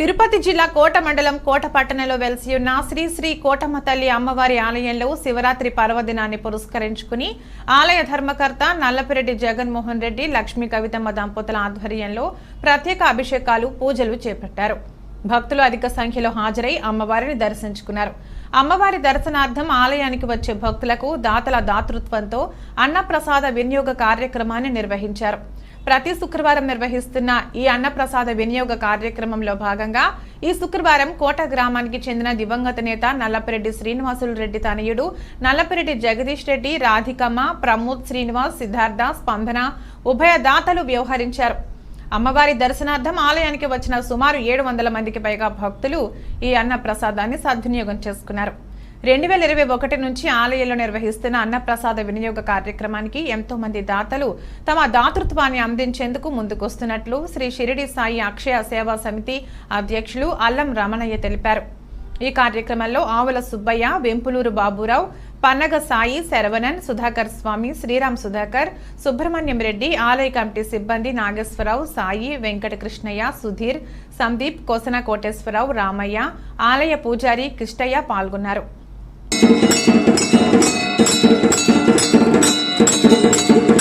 తిరుపతి జిల్లా కోట మండలం కోట పట్టణంలో వెలిసి ఉన్న శ్రీ శ్రీ కోటమ్మ తల్లి అమ్మవారి ఆలయంలో శివరాత్రి పర్వదినాన్ని పురస్కరించుకుని ఆలయ ధర్మకర్త నల్లపిరెడ్డి జగన్మోహన్ రెడ్డి లక్ష్మీ కవితమ్మ దంపతుల ఆధ్వర్యంలో ప్రత్యేక అభిషేకాలు పూజలు చేపట్టారు. భక్తులు అధిక సంఖ్యలో హాజరై అమ్మవారిని దర్శించుకున్నారు. అమ్మవారి దర్శనార్థం ఆలయానికి వచ్చే భక్తులకు దాతల దాతృత్వంతో అన్నప్రసాద వినియోగ కార్యక్రమాన్ని నిర్వహించారు. ప్రతి శుక్రవారం నిర్వహిస్తున్న ఈ అన్నప్రసాద వినియోగ కార్యక్రమంలో భాగంగా ఈ శుక్రవారం కోట గ్రామానికి చెందిన దివంగత నేత నల్లపిరెడ్డి శ్రీనివాసులు రెడ్డి తనయుడు నల్లపిరెడ్డి జగదీష్ రెడ్డి రాధికమ్మ ప్రమోద్ శ్రీనివాస్ సిద్ధార్థ స్పందన ఉభయ దాతలు వ్యవహరించారు. అమ్మవారి దర్శనార్థం ఆలయానికి వచ్చిన సుమారు ఏడు వందల మందికి పైగా భక్తులు ఈ అన్న ప్రసాదాన్ని సద్వినియోగం చేసుకున్నారు. రెండు వేల ఇరవై ఒకటి నుంచి ఆలయంలో నిర్వహిస్తున్న అన్నప్రసాద వినియోగ కార్యక్రమానికి ఎంతో మంది దాతలు తమ దాతృత్వాన్ని అందించేందుకు ముందుకొస్తున్నట్లు శ్రీ షిరిడి సాయి అక్షయ సేవా సమితి అధ్యక్షులు అల్లం రమణయ్య తెలిపారు. ఈ కార్యక్రమంలో ఆవుల సుబ్బయ్య వెంపులూరు బాబురావు పన్నగ సాయి శరవణన్ సుధాకర్ స్వామి శ్రీరామ్ సుధాకర్ సుబ్రహ్మణ్యం రెడ్డి ఆలయ కమిటీ సిబ్బంది నాగేశ్వరరావు సాయి వెంకటకృష్ణయ్య సుధీర్ సందీప్ కోసన కోటేశ్వరరావు రామయ్య ఆలయ పూజారి కృష్ణయ్య పాల్గొన్నారు. Thank you.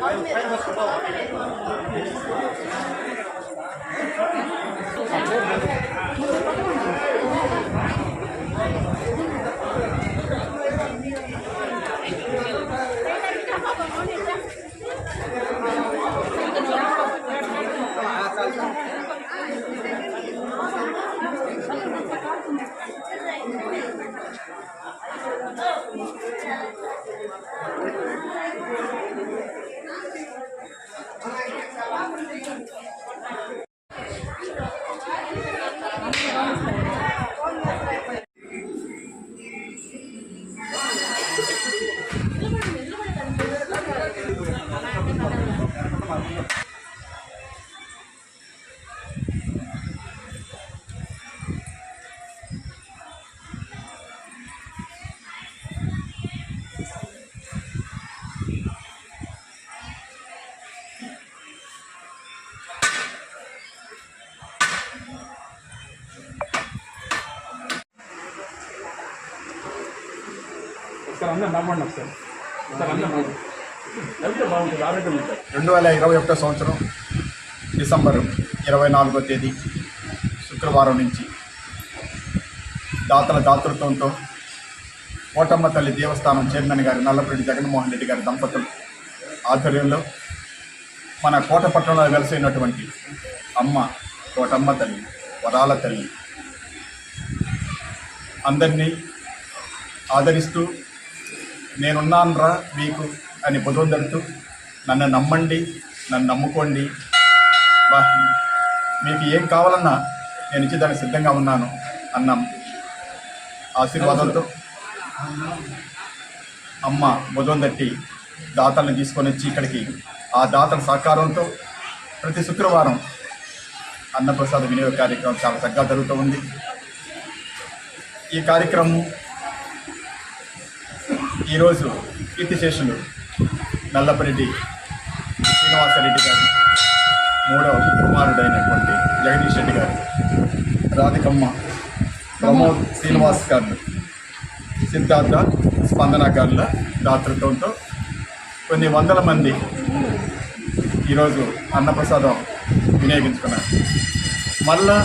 好远。అందరు నమ్మండి ఒకసారి. సార్ బాగుంటుంది ఆరోగ్యం ఉంటుంది. రెండు వేల ఇరవై ఒకటో సంవత్సరం డిసెంబర్ ఇరవై నాలుగో తేదీ శుక్రవారం నుంచి దాతల దాతృత్వంతో కోటమ్మ తల్లి దేవస్థానం చైర్మన్ గారి నల్లపరెడ్డి జగన్మోహన్ రెడ్డి గారి దంపతులు ఆధ్వర్యంలో మన కోట పట్టణంలో వెలసైనటువంటి అమ్మ కోటమ్మ తల్లి వరాల తల్లి అందరినీ ఆదరిస్తూ నేనున్నానురా మీకు అని బుధోదరుతూ నన్ను నమ్మండి నన్ను నమ్ముకోండి. బా మీకు ఏం కావాలన్నా నేను ఇచ్చేదానికి సిద్ధంగా ఉన్నాను అన్నాం. ఆశీర్వాదంతో. అమ్మ బుధం తట్టి దాతల్ని తీసుకొని వచ్చి ఇక్కడికి ఆ దాతల సహకారంతో ప్రతి శుక్రవారం అన్నప్రసాద వినియోగ కార్యక్రమం చాలా చక్కగా జరుగుతూ ఉంది. ఈ కార్యక్రమం ఈరోజు కీర్తిశేషులు నల్లపరెడ్డి శ్రీనివాసరెడ్డి గారు మూడవ కుమారుడైనటువంటి జగదీష్ రెడ్డి గారు రాధికమ్మ ప్రమోద్ శ్రీనివాస్ గారు సిద్ధార్థ స్పందన గారుల దాతృత్వంతో కొన్ని వందల మంది ఈరోజు అన్నప్రసాదం వినియోగించుకున్నారు. మళ్ళా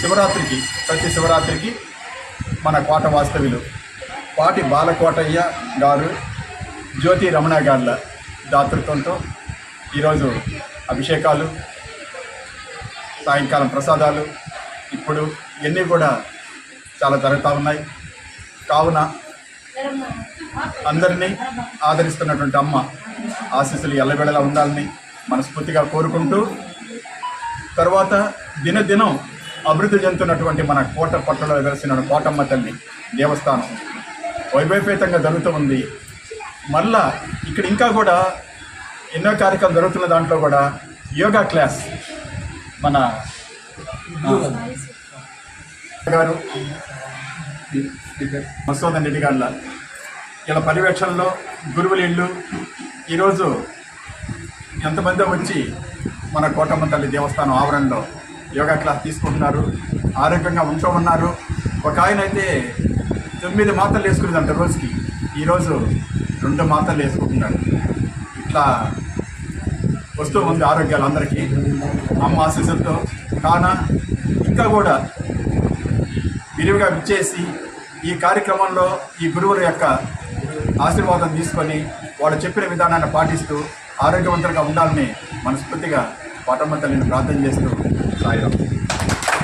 శివరాత్రికి ప్రతి శివరాత్రికి మన కోట వాస్తవ్యులు పాటి బాలకోటయ్య గారు జ్యోతి రమణ గారుల దాతృత్వంతో ఈరోజు అభిషేకాలు సాయంకాలం ప్రసాదాలు ఇప్పుడు ఇవన్నీ కూడా చాలా జరుగుతూ ఉన్నాయి. కావున అందరినీ ఆదరిస్తున్నటువంటి అమ్మ ఆశీస్సులు ఎల్లవేళలా ఉండాలని మనస్ఫూర్తిగా కోరుకుంటూ తర్వాత దినదినం అభివృద్ధి చెందుతున్నటువంటి మన కోట పట్టణంలో వెలిసిన కోటమ్మ తల్లి దేవస్థానం. వైభవపేతంగా జరుగుతూ ఉంది. మళ్ళా ఇక్కడ ఇంకా కూడా ఎన్నో కార్యక్రమాలు జరుగుతున్న దాంట్లో కూడా యోగా క్లాస్ మన గారు మసోదన్ రెడ్డి గారుల. ఇలా పర్యవేక్షణలో గురువుల ఇళ్ళు. ఈరోజు ఎంతమంది వచ్చి మన కోటమ్మ తల్లి దేవస్థానం ఆవరణలో యోగా క్లాస్ తీసుకుంటున్నారు. ఆరోగ్యంగా ఉంటూ ఉన్నారు. ఒక ఆయన అయితే తొమ్మిది మాత్రలు వేసుకునేదంట రోజుకి. ఈరోజు రెండు మాత్రలు వేసుకుంటున్నాడు. ఇట్లా వస్తూ ఉంది ఆరోగ్యాలు అందరికీ అమ్మ ఆశీస్సులతో కాన ఇంకా కూడా విరివిగా విచ్చేసి ఈ కార్యక్రమంలో ఈ గురువుల యొక్క ఆశీర్వాదం తీసుకొని వాళ్ళు చెప్పిన విధానాన్ని పాటిస్తూ ఆరోగ్యవంతంగా ఉండాలని మనస్ఫూర్తిగా పాటమ్మ తల్లిని ప్రార్థన చేస్తూ సాయం